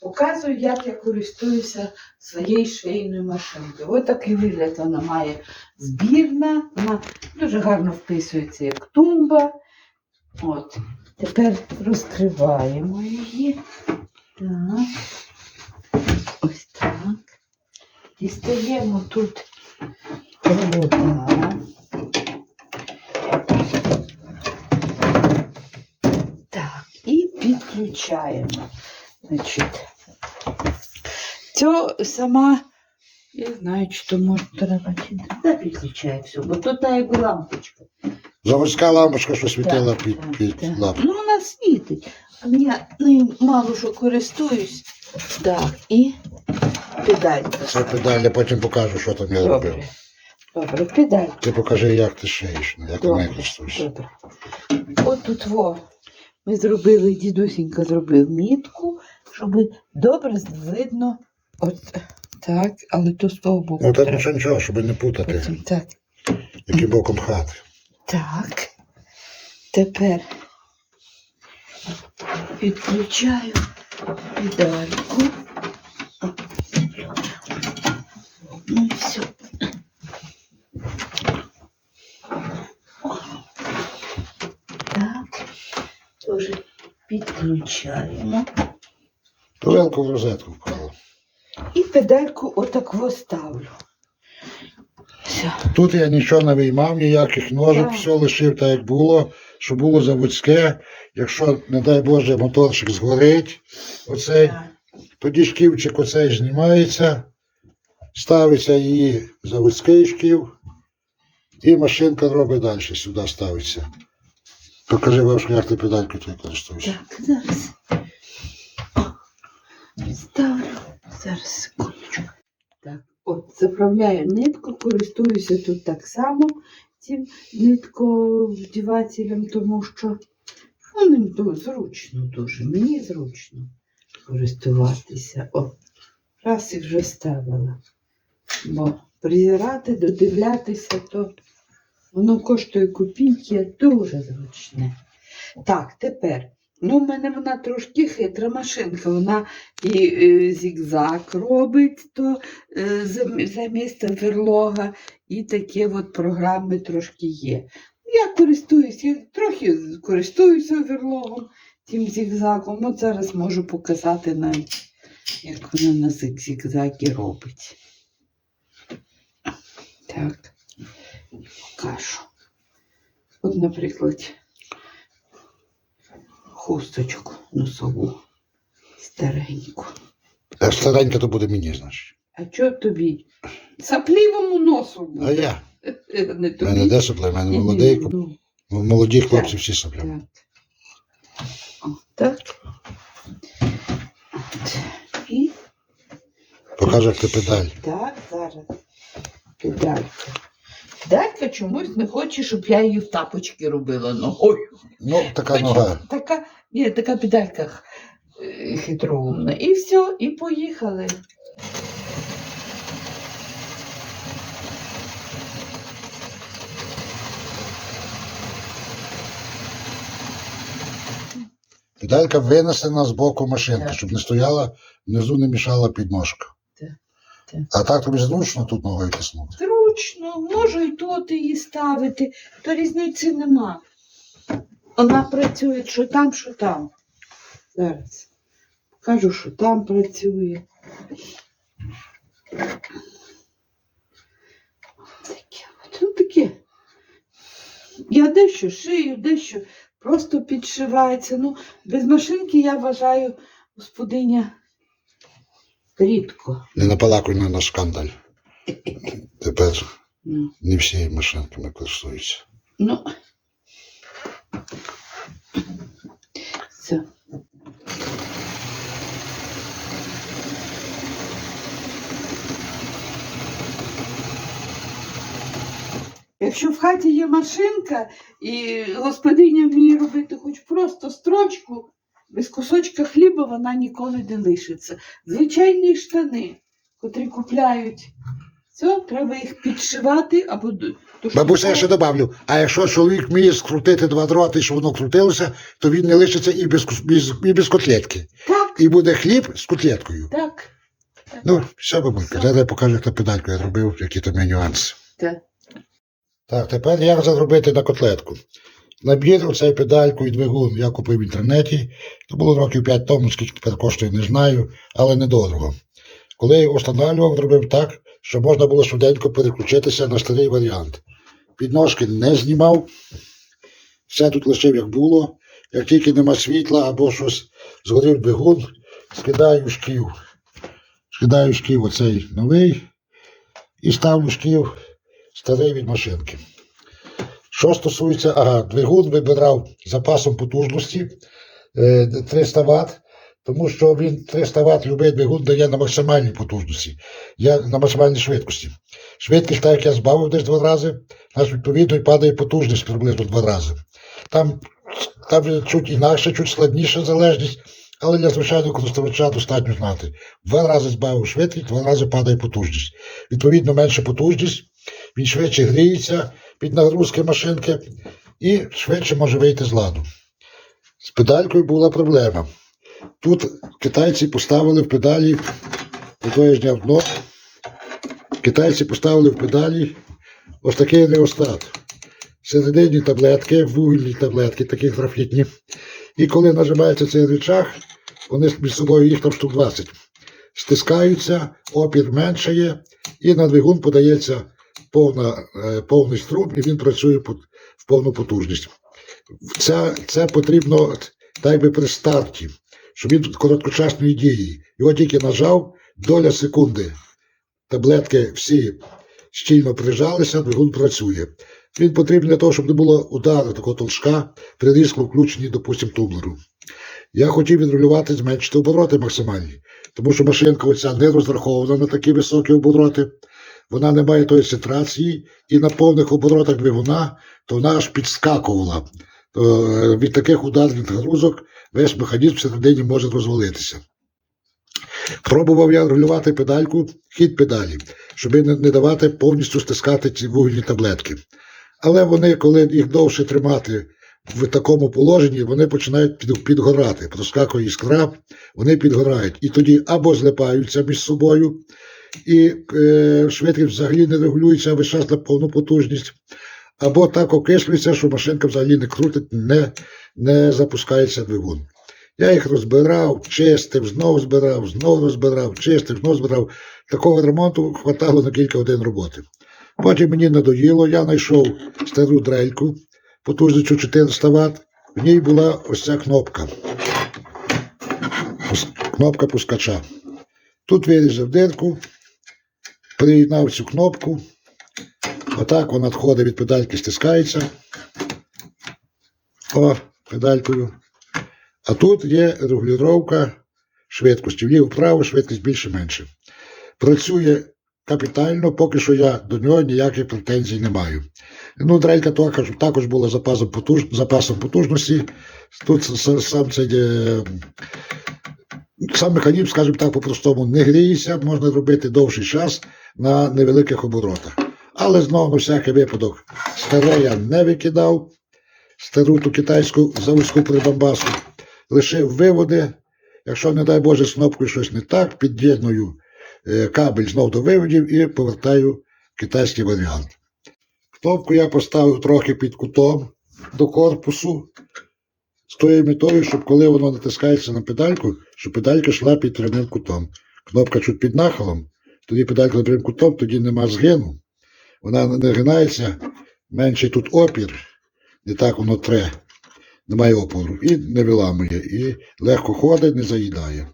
Показую, як я користуюся своєю швейною машинкою. Ось такий вигляд вона має збірна, вона дуже гарно вписується як тумба. От. Тепер розкриваємо її. Так. Ось так. Дістаємо тут провода. Так, і підключаємо. Значить, цю сама, я знаю, чи то може треба чи не. Все, бо тут та як лампочка. Заводська лампочка, що світила Так, під, так, під так. лампу. Ну, вона світить. Але я нею мало що користуюсь. Так, і педалька. Це педаль, я потім покажу, що там я робив. Добре. Добре, педаль. Ти покажи, як ти шиєш, як ти Добре, користуєшся. добре. От тут во. Ми зробили, дідусінька зробив мітку, щоб добре видно. От так, але то з того боку. Ну так треба. нічого, нічого, щоб не путати, Потім так. яким боком хати. Так. Тепер підключаю педальку. Ну і все. Так. Тоже підключаємо. Пилинку в розетку вклала. І педальку отак ставлю. Все. Тут я нічого не виймав, ніяких ножок, Так. все лишив так, як було, що було заводське. Якщо, не дай Боже, моторчик згорить, оцей, тоді шківчик оцей знімається, ставиться її заводський шків, і машинка робить далі, сюди ставиться. Покажи бабушка, як ти педалькою твою користуєшся. Так, зараз. О, Ставлю. Зараз секундочку. Так, от заправляю нитку, користуюся тут так само цим нитковдівателем, тому що ну, ним зручно дуже. Мені зручно користуватися. О, раз і вже ставила. Бо призирати, додивлятися, то воно коштує копійки, дуже зручне. Так, тепер. Ну, в мене вона трошки хитра машинка. Вона і е, зігзаг робить то е, замість верлога, і такі от програми трошки є. Я користуюся, я трохи користуюся верлогом, тим зігзагом. От зараз можу показати навіть, як вона на зігзагі робить. Так, покажу. От, наприклад, хусточку носову стареньку. А старенька то буде мені, значить. А чого тобі? Саплівому носу А я. Не У мене де сопли, в мене молодий. ну, Молоді хлопці Так. всі сопля. Так. Так. От. І Покажи, як ти педаль. так, зараз. Педалька. Педалька чомусь не хоче, щоб я її в тапочки робила ногою. Ну, така Хоча нога. Така, ні, така педалька е, хитроумна. І все, і поїхали. Педалька винесена з боку машинки, Так. щоб не стояла, внизу не мішала підножка. Так. А так тобі зручно тут ногою тиснути. Зручно, можу і тут її ставити, то різниці нема. Вона працює що там, що там. Зараз. Покажу, що там працює. Таке, ну, таке. Я дещо шию, дещо просто підшивається. Ну, без машинки я вважаю господиня рідко. Не напалакуй на наш скандаль. Тепер Ну. не всі машинками користуються. Ну. Все. Якщо в хаті є машинка і господиня вміє робити хоч просто строчку, без кусочка хліба вона ніколи не лишиться. Звичайні штани, котрі купляють. Все, треба їх підшивати або Бабуся, я ще добавлю, а якщо чоловік вміє скрутити два дроти, щоб воно крутилося, то він не лишиться і без, без, і без котлетки. Так, І буде хліб з котлеткою. Так. Ну, все, бабулька, зараз я покажу, як на педальку я робив, які там є нюанси. Так. Так, тепер як зробити на котлетку. Набір оцей педальку і двигун я купив в інтернеті. Це було років 5 тому, скільки тепер коштує, не знаю, але недорого. Коли я його встановлював, зробив так, що можна було швиденько переключитися на старий варіант. Підножки не знімав, все тут лишив як було. Як тільки нема світла або щось згорів двигун, скидаю шків. Скидаю шків оцей новий і ставлю шків старий від машинки. Що стосується, ага, двигун вибирав запасом потужності е, 300 Вт, тому що він 300 Вт любий двигун дає на максимальній потужності, я на максимальній швидкості. Швидкість, так як я збавив десь два рази, наш відповідно і падає потужність приблизно два рази. Там, там чуть інакше, чуть складніша залежність, але для звичайного користувача достатньо знати. Два рази збавив швидкість, два рази падає потужність. Відповідно, менша потужність, він швидше гріється під нагрузки машинки і швидше може вийти з ладу. З педалькою була проблема. Тут китайці поставили в педалі, я зняв дно, китайці поставили в педалі ось такий реостат. Всередині таблетки, вугільні таблетки, такі графітні. І коли нажимається цей рычаг, вони між собою їх там штук 20. Стискаються, опір меншає, і на двигун подається повна, е, повний струм, і він працює в повну потужність. Це, це потрібно так би при старті, щоб він короткочасної дії. Його тільки нажав, доля секунди. Таблетки всі щільно прижалися, двигун працює. Він потрібен для того, щоб не було удару такого толчка при різко включенні, допустимо, тумблеру. Я хотів відрегулювати, зменшити обороти максимальні, тому що машинка оця не розрахована на такі високі обороти, вона не має тої цитрації, і на повних оборотах двигуна то вона аж підскакувала. Е, від таких ударних нагрузок весь механізм всередині може розвалитися. Пробував я регулювати педальку, хід педалі, щоб не давати повністю стискати ці вугільні таблетки. Але вони, коли їх довше тримати в такому положенні, вони починають підгорати. Проскакує іскра, вони підгорають. І тоді або злипаються між собою, і е, швидкість взагалі не регулюється весь час на повну потужність, або так окислюється, що машинка взагалі не крутить, не, не запускається двигун. Я їх розбирав, чистив, знову збирав, знову розбирав, чистив, знову збирав. Такого ремонту хватало на кілька годин роботи. Потім мені надоїло, я знайшов стару дрельку потужністю 400 Вт. В ній була ось ця кнопка. Кнопка пускача. Тут вирізав дирку, приєднав цю кнопку. Отак вона відходить від педальки, стискається. О, педалькою. А тут є регулювання швидкості. Вліво-вправо швидкість більше-менше. Працює капітально, поки що я до нього ніяких претензій не маю. Ну, дрелька також, також була запасом потужності. Тут сам цей е, сам механізм, скажімо так, по-простому, не гріється, можна робити довший час на невеликих оборотах. Але знову на всякий випадок старе я не викидав, стару ту китайську заводську прибамбасу, лишив виводи. Якщо, не дай Боже, з кнопкою щось не так, під'єдную е, кабель знов до виводів і повертаю китайський варіант. Кнопку я поставив трохи під кутом до корпусу, з тою метою, щоб коли воно натискається на педальку, щоб педалька йшла під прямим кутом. Кнопка чуть під нахилом, тоді педалька прямим кутом, тоді нема згину. Вона не гинається, менший тут опір, не так воно тре, немає опору, і не виламує, і легко ходить, не заїдає.